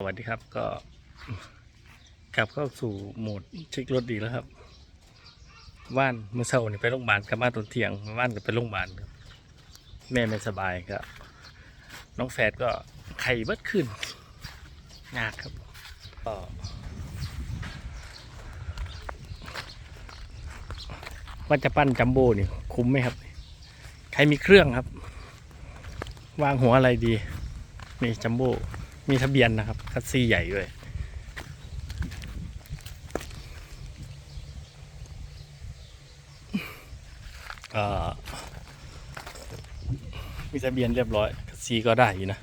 สวัสดีครับก็กลับเข้าสู่โหมดเช็ครถดีแล้วครับว่านเมื่อเช้านี่ไปโรงพยาบาลกลับมาตอนเที่ยงว่านก็ไปโรงพยาบาลครับแม่ไม่สบายครับ น้องแฟดก็ไข้เบิดขึ้นยากครับก็ว่าจะปั้นจัมโบ้นี่คุ้มไหมครับ ใครมีเครื่องครับ วางหัวอะไรดีมีจัมโบ้ มีทะเบียนนะครับ คัสซีใหญ่ด้วยก็มีทะเบียนเรียบร้อยคัสซีก็ได้อยู่นะ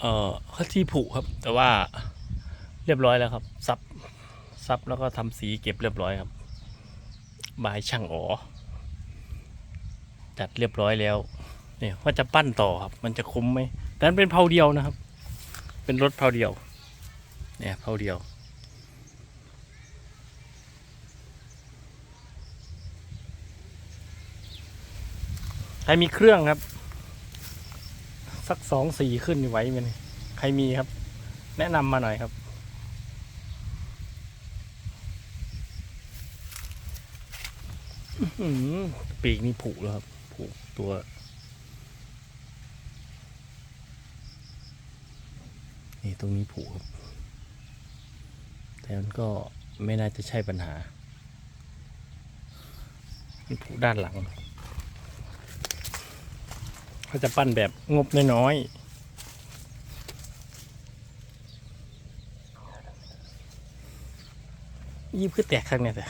เอ่อคัสซีผุครับ แต่ว่าเรียบร้อยแล้วครับ ซับ ซับแล้วก็ทำสีเก็บเรียบร้อยครับ บายช่างอ๋อจัดเรียบร้อยแล้ว เนี่ยว่าจะปั้นต่อครับ มันจะคุ้มไหมแต่นั้นเป็นเพาเดียวนะครับ เป็นรถเพาเดียว เนี่ยเพาเดียวใครมีเครื่องครับ สักสองสี่ขึ้นไหวไหมเนี่ยใครมีครับ แนะนำมาหน่อยครับอื้อหือปีกนี่ผุแล้วครับผุตัว นี่ตรงนี้ผุครับ แต่มันก็ไม่น่าจะใช่ปัญหาผุด้านหลังเขาจะปั้นแบบงบน้อยๆยิบคือแตกข้างเนี่ยแต่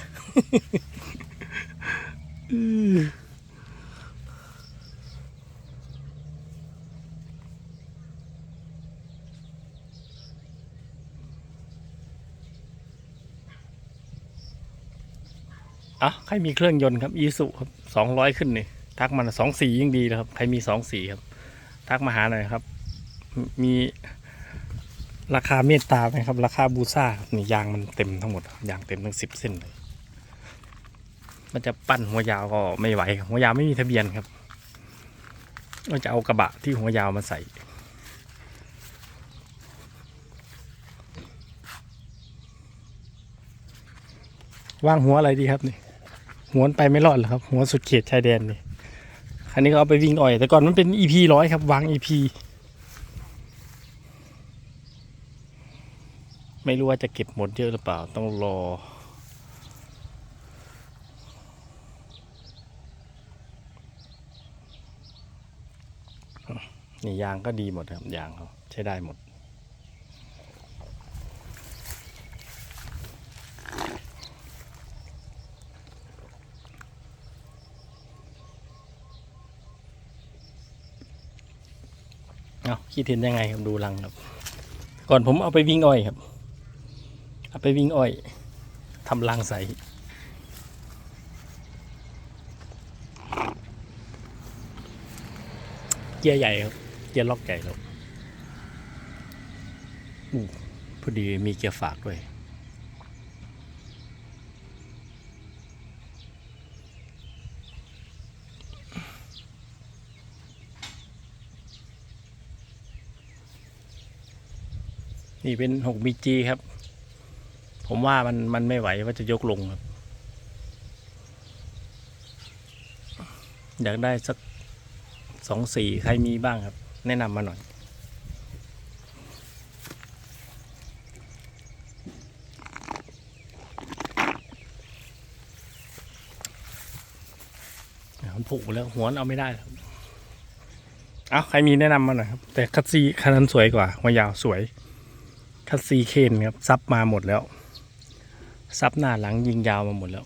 อะใครมีเครื่องยนต์ครับอีสุครับสองร้อยขึ้นนี่ทักมาสองสียิ่งดีนะครับ ใครมีสองสีครับ ทักมาหาหน่อยครับ มีราคาเมตตาไหมครับ ราคาบูซ่านี่ยางมันเต็มทั้งหมดยางเต็มทั้งสิบเส้นเลย มันจะปั้นหัวยาวก็ไม่ไหวครับหัวยาวไม่มีทะเบียนครับก็จะเอากระบะที่หัวยาวมาใส่วางหัวอะไรดีครับนี่ หัวนไปไม่รอดหรอกครับ หัวสุดเขตชายแดนนี่คันนี้ก็เอาไปวิ่งอ่อย แต่ก่อนมันเป็น EP ร้อยครับ วาง EP ไม่รู้ว่าจะเก็บหมดเยอะหรือเปล่าต้องรอ นี่ยางก็ดีหมดครับยางเขาใช้ได้หมด เนาคิดเห็นยังไงครับดูรังครับ ก่อนผมเอาไปวิ่งอ้อยครับ เอาไปวิ่งอ้อยทำรังใสเกียร์ใหญ่ครับ เกียร์ล็อกใหญ่ครับอู้พอดีมีเกียร์ฝากด้วย นี่เป็นหกบีจีครับ ผมว่ามันมันไม่ไหวว่าจะยกลงครับ อยากได้สักสองสี่ใครมีบ้างครับ แนะนำมาหน่อย มันผุแล้วหัวนเอาไม่ได้ครับเอาใครมีแนะนำมาหน่อยครับ แต่คัตซีคันนั้นสวยกว่าหัวยาวสวย คัสซีเคนครับซับมาหมดแล้ว ซับหน้าหลังยิงยาวมาหมดแล้ว